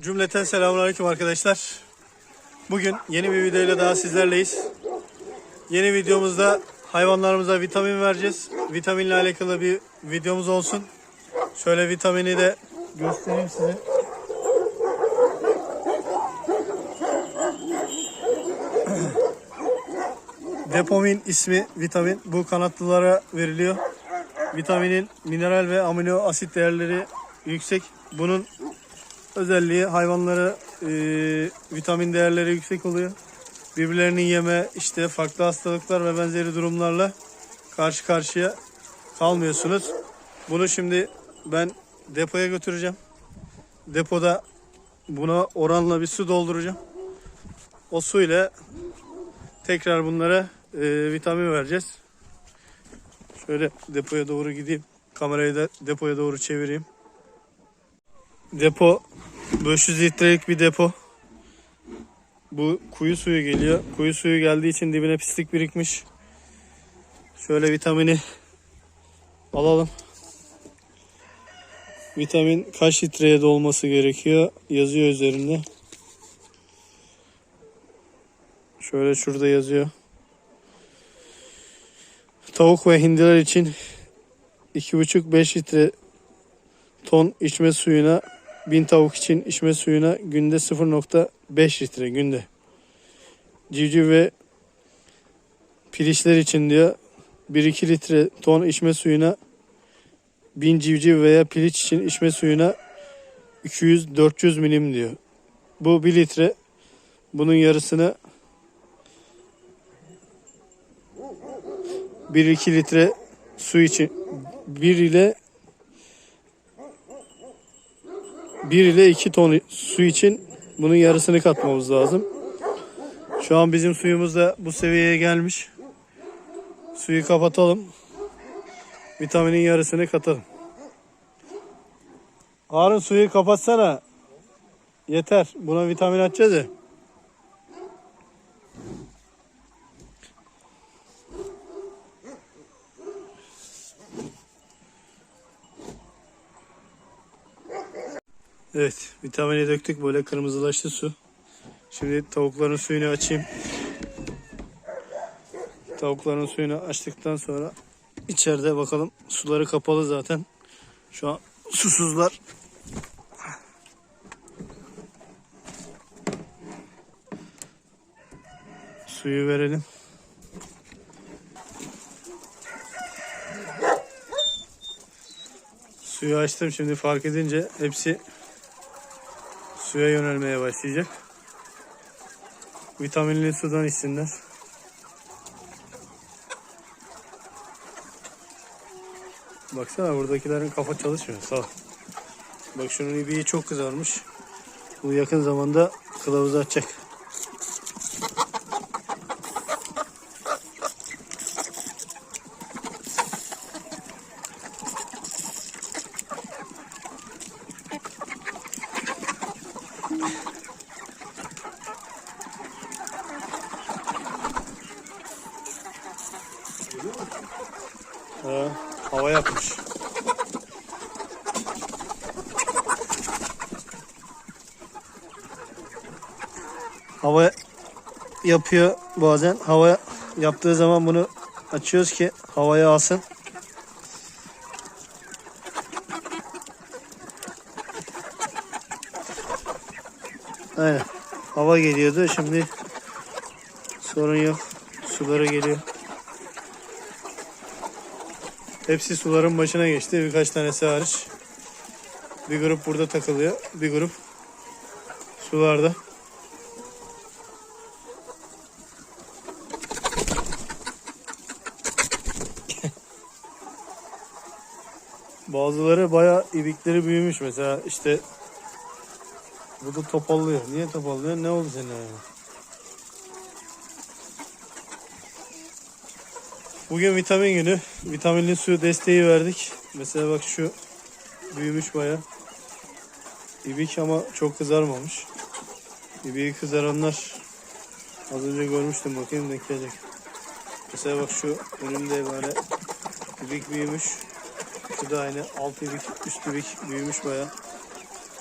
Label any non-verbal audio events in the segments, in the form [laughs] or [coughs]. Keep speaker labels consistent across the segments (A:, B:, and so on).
A: Cümleten selamünaleyküm arkadaşlar. Bugün yeni bir videoyla daha sizlerleyiz. Yeni videomuzda hayvanlarımıza vitamin vereceğiz. Vitaminle alakalı bir videomuz olsun. Şöyle vitamini de göstereyim size. [clears throat] Depomin ismi vitamin. Bu kanatlılara veriliyor. Vitaminin mineral ve amino asit değerleri yüksek. Bunun özelliği hayvanlara e, vitamin değerleri yüksek oluyor. Birbirlerinin yeme, işte farklı hastalıklar ve benzeri durumlarla karşı karşıya kalmıyorsunuz. Bunu şimdi ben depoya götüreceğim. Depoda buna oranla bir su dolduracağım. O su ile tekrar bunlara e, vitamin vereceğiz. Şöyle depoya doğru gideyim. Kamerayı da depoya doğru çevireyim. Depo 500 litrelik bir depo. Bu kuyu suyu geliyor. Kuyu suyu geldiği için dibine pislik birikmiş. Şöyle vitamini alalım. Vitamin kaç litreye dolması gerekiyor yazıyor üzerinde. Şöyle şurada yazıyor. Tavuk ve hindiler için 2,5-5 litre ton içme suyuna 1000 tavuk için içme suyuna günde 0.5 litre günde. Civciv ve pilişler için diyor 1-2 litre ton içme suyuna 1000 civciv veya piliç için içme suyuna 200-400 milim diyor. Bu 1 litre. Bunun yarısını 1-2 litre su için 1 ile 1 ile 2 ton su için bunun yarısını katmamız lazım. Şu an bizim suyumuz da bu seviyeye gelmiş. Suyu kapatalım. Vitaminin yarısını katalım. Harun suyu kapatsana. Yeter. Buna vitamin atacağız ya. Evet, vitamini döktük böyle kırmızılaştı su. Şimdi tavukların suyunu açayım. Tavukların suyunu açtıktan sonra içeride bakalım suları kapalı zaten. Şu an susuzlar. Suyu verelim. Suyu açtım şimdi fark edince hepsi suya yönelmeye başlayacak. Vitaminli sudan içsinler. Baksana buradakilerin kafa çalışmıyor. Sağ ol. Bak şunun ibiği çok kızarmış. Bu yakın zamanda kılavuzu açacak. Ha, hava yapmış. Hava yapıyor bazen. Hava yaptığı zaman bunu açıyoruz ki havaya alsın. Aynen. Hava geliyordu. Şimdi sorun yok. Suları geliyor. Hepsi suların başına geçti. Birkaç tanesi hariç. Bir grup burada takılıyor. Bir grup sularda. Bazıları bayağı ibikleri büyümüş mesela işte bu da topallıyor. Niye topallıyor? Ne oldu senin? Bugün vitamin günü. Vitaminli su desteği verdik. Mesela bak şu büyümüş bayağı. İbik ama çok kızarmamış. İbiği kızaranlar az önce görmüştüm bakayım denk gelecek. Mesela bak şu önümde böyle ibik büyümüş. Da aynı alt ibik üst ibik büyümüş bayağı.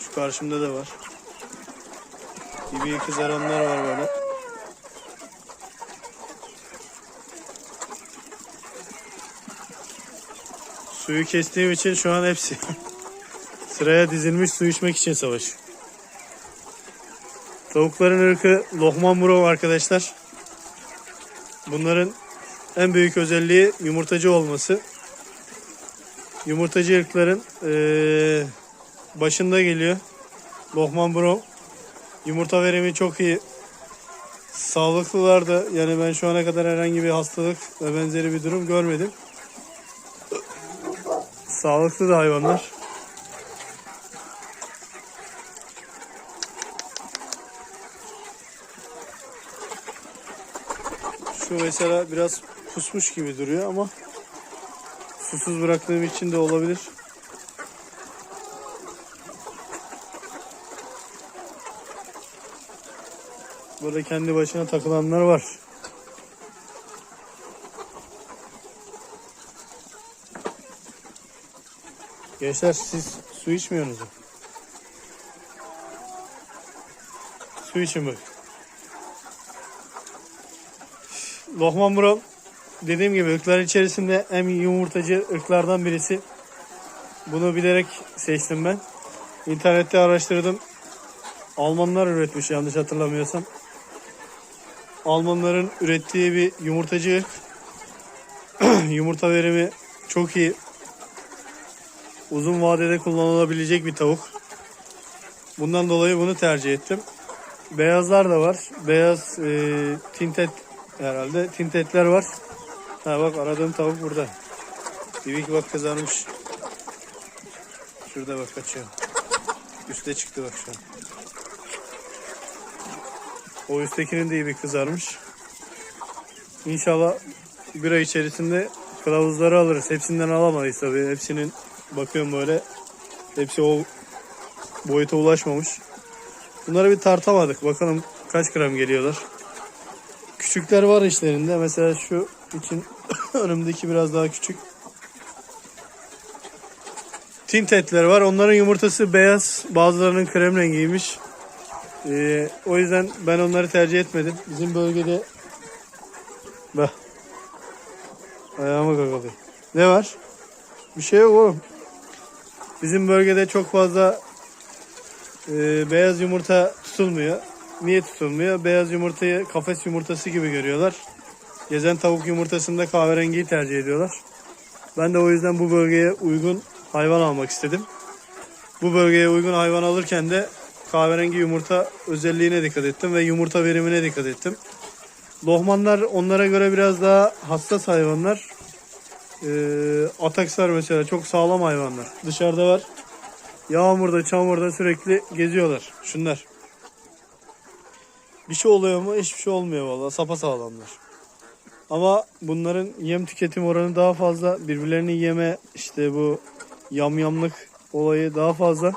A: Şu karşımda da var. İbiği kızaranlar var böyle. Suyu kestiğim için şu an hepsi [laughs] sıraya dizilmiş su içmek için savaş. Tavukların ırkı Lohman Burov arkadaşlar. Bunların en büyük özelliği yumurtacı olması. Yumurtacı ırkların eee, başında geliyor. Lohman Burov. Yumurta verimi çok iyi. Sağlıklılar da yani ben şu ana kadar herhangi bir hastalık ve benzeri bir durum görmedim. Sağlıklı da hayvanlar. Şu mesela biraz pusmuş gibi duruyor ama susuz bıraktığım için de olabilir. Burada kendi başına takılanlar var. Gençler siz su içmiyorsunuz. mu? Su için bak. Lohman Bro dediğim gibi ırkların içerisinde en yumurtacı ırklardan birisi. Bunu bilerek seçtim ben. İnternette araştırdım. Almanlar üretmiş yanlış hatırlamıyorsam. Almanların ürettiği bir yumurtacı ırk. [clears throat] Yumurta verimi çok iyi. Uzun vadede kullanılabilecek bir tavuk. Bundan dolayı bunu tercih ettim. Beyazlar da var. Beyaz e, tintet herhalde. Tintetler var. Ha bak aradığım tavuk burada. Divik bak kızarmış. Şurada bak kaçıyor. Üste çıktı bak şu an. O üsttekinin de iyi bir kızarmış. İnşallah bir ay içerisinde kılavuzları alırız. Hepsinden alamayız tabii. Hepsinin bakıyorum böyle. Hepsi o boyuta ulaşmamış. Bunları bir tartamadık. Bakalım kaç gram geliyorlar. Küçükler var işlerinde. Mesela şu için [coughs] önümdeki biraz daha küçük. Tint etler var. Onların yumurtası beyaz. Bazılarının krem rengiymiş. Ee, o yüzden ben onları tercih etmedim. Bizim bölgede bak ayağıma kakalıyor. Ne var? Bir şey yok oğlum. Bizim bölgede çok fazla e, beyaz yumurta tutulmuyor. Niye tutulmuyor? Beyaz yumurtayı kafes yumurtası gibi görüyorlar. Gezen tavuk yumurtasında kahverengiyi tercih ediyorlar. Ben de o yüzden bu bölgeye uygun hayvan almak istedim. Bu bölgeye uygun hayvan alırken de kahverengi yumurta özelliğine dikkat ettim ve yumurta verimine dikkat ettim. Lohmanlar onlara göre biraz daha hassas hayvanlar. Ee, ataksar mesela çok sağlam hayvanlar. Dışarıda var. Yağmurda, çamurda sürekli geziyorlar. Şunlar. Bir şey oluyor mu? Hiçbir şey olmuyor vallahi. Sapa sağlamlar. Ama bunların yem tüketim oranı daha fazla. Birbirlerini yeme işte bu yamyamlık olayı daha fazla.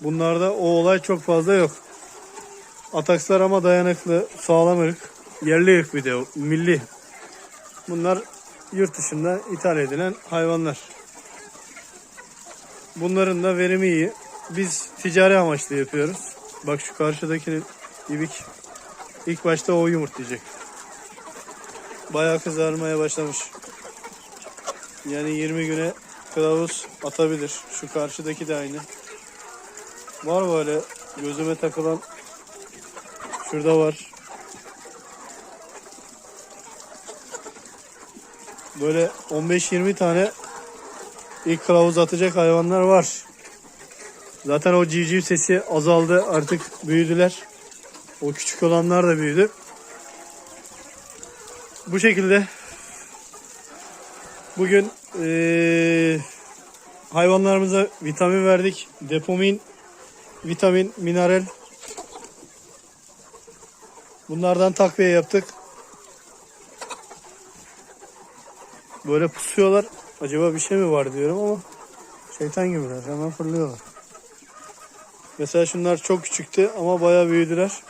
A: Bunlarda o olay çok fazla yok. Atakslar ama dayanıklı, sağlam ırk. Yerli ırk bir de milli. Bunlar yurt dışında ithal edilen hayvanlar. Bunların da verimi iyi. Biz ticari amaçlı yapıyoruz. Bak şu karşıdakinin ibik. İlk başta o yumurtlayacak. Bayağı kızarmaya başlamış. Yani 20 güne kılavuz atabilir. Şu karşıdaki de aynı. Var böyle gözüme takılan şurada var. Böyle 15-20 tane ilk kılavuz atacak hayvanlar var. Zaten o civciv sesi azaldı. Artık büyüdüler. O küçük olanlar da büyüdü. Bu şekilde bugün eee, hayvanlarımıza vitamin verdik. Depomin, vitamin, mineral. Bunlardan takviye yaptık. Böyle pusuyorlar. Acaba bir şey mi var diyorum ama şeytan gibiler. Hemen fırlıyorlar. Mesela şunlar çok küçüktü ama bayağı büyüdüler.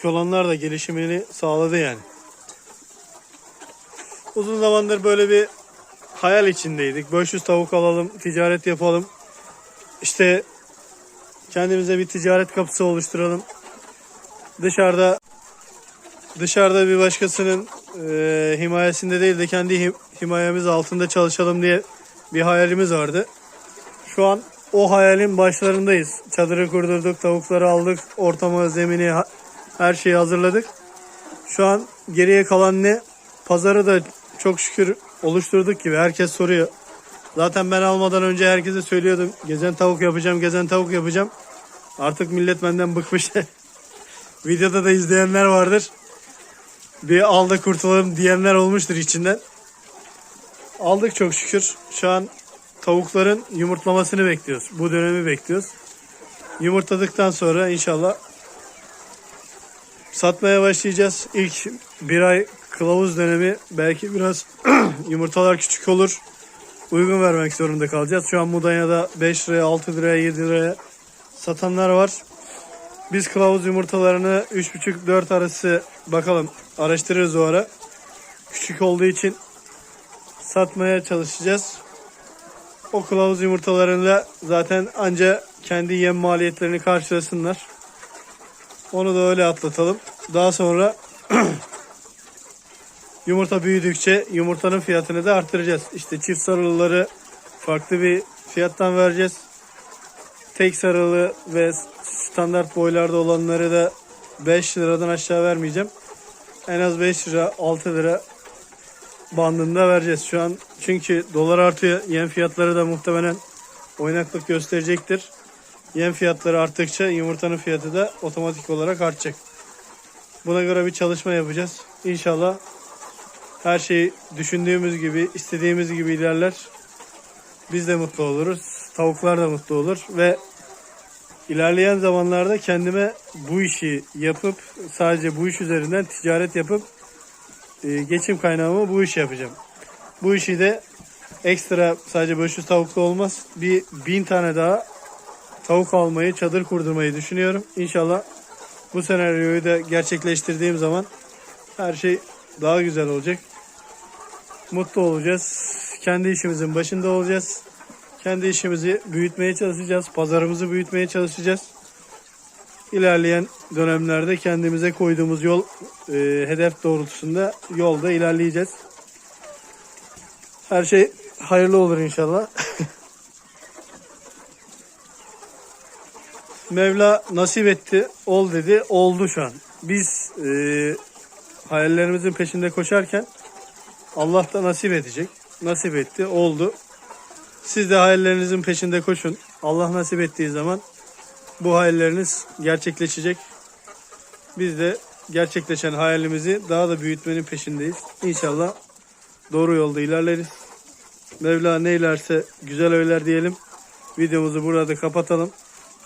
A: Küçük olanlar da gelişimini sağladı yani. Uzun zamandır böyle bir hayal içindeydik. 500 tavuk alalım, ticaret yapalım. İşte Kendimize bir ticaret kapısı oluşturalım. Dışarıda dışarıda bir başkasının e, himayesinde değil de kendi him- himayemiz altında çalışalım diye bir hayalimiz vardı. Şu an o hayalin başlarındayız. Çadırı kurdurduk, tavukları aldık, ortamı, zemini, her şeyi hazırladık. Şu an geriye kalan ne? Pazarı da çok şükür oluşturduk gibi. Herkes soruyor. Zaten ben almadan önce herkese söylüyordum. Gezen tavuk yapacağım, gezen tavuk yapacağım. Artık millet benden bıkmış. [laughs] Videoda da izleyenler vardır. Bir al da kurtulalım diyenler olmuştur içinden. Aldık çok şükür. Şu an tavukların yumurtlamasını bekliyoruz. Bu dönemi bekliyoruz. Yumurtladıktan sonra inşallah satmaya başlayacağız. İlk bir ay kılavuz dönemi belki biraz [clears throat] yumurtalar küçük olur. Uygun vermek zorunda kalacağız. Şu an Mudanya'da 5 liraya, 6 liraya, 7 liraya satanlar var. Biz kılavuz yumurtalarını 3,5-4 arası bakalım araştırırız o ara. Küçük olduğu için satmaya çalışacağız. O kılavuz yumurtalarıyla zaten anca kendi yem maliyetlerini karşılasınlar. Onu da öyle atlatalım. Daha sonra [clears throat] yumurta büyüdükçe yumurtanın fiyatını da arttıracağız. İşte çift sarılıları farklı bir fiyattan vereceğiz. Tek sarılı ve standart boylarda olanları da 5 liradan aşağı vermeyeceğim. En az 5 lira 6 lira bandında vereceğiz şu an. Çünkü dolar artıyor. Yem fiyatları da muhtemelen oynaklık gösterecektir. Yem fiyatları arttıkça yumurtanın fiyatı da otomatik olarak artacak. Buna göre bir çalışma yapacağız. İnşallah her şey düşündüğümüz gibi, istediğimiz gibi ilerler. Biz de mutlu oluruz. Tavuklar da mutlu olur ve ilerleyen zamanlarda kendime bu işi yapıp sadece bu iş üzerinden ticaret yapıp e, geçim kaynağımı bu iş yapacağım. Bu işi de ekstra sadece 500 tavuklu olmaz. Bir bin tane daha tavuk almayı, çadır kurdurmayı düşünüyorum. İnşallah bu senaryoyu da gerçekleştirdiğim zaman her şey daha güzel olacak. Mutlu olacağız. Kendi işimizin başında olacağız. Kendi işimizi büyütmeye çalışacağız. Pazarımızı büyütmeye çalışacağız. İlerleyen dönemlerde kendimize koyduğumuz yol e, hedef doğrultusunda yolda ilerleyeceğiz. Her şey hayırlı olur inşallah. Mevla nasip etti, ol dedi, oldu şu an. Biz e, hayallerimizin peşinde koşarken Allah da nasip edecek. Nasip etti, oldu. Siz de hayallerinizin peşinde koşun. Allah nasip ettiği zaman bu hayalleriniz gerçekleşecek. Biz de gerçekleşen hayalimizi daha da büyütmenin peşindeyiz. İnşallah doğru yolda ilerleriz. Mevla neylerse güzel öyler diyelim. Videomuzu burada kapatalım.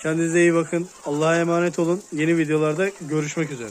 A: Kendinize iyi bakın. Allah'a emanet olun. Yeni videolarda görüşmek üzere.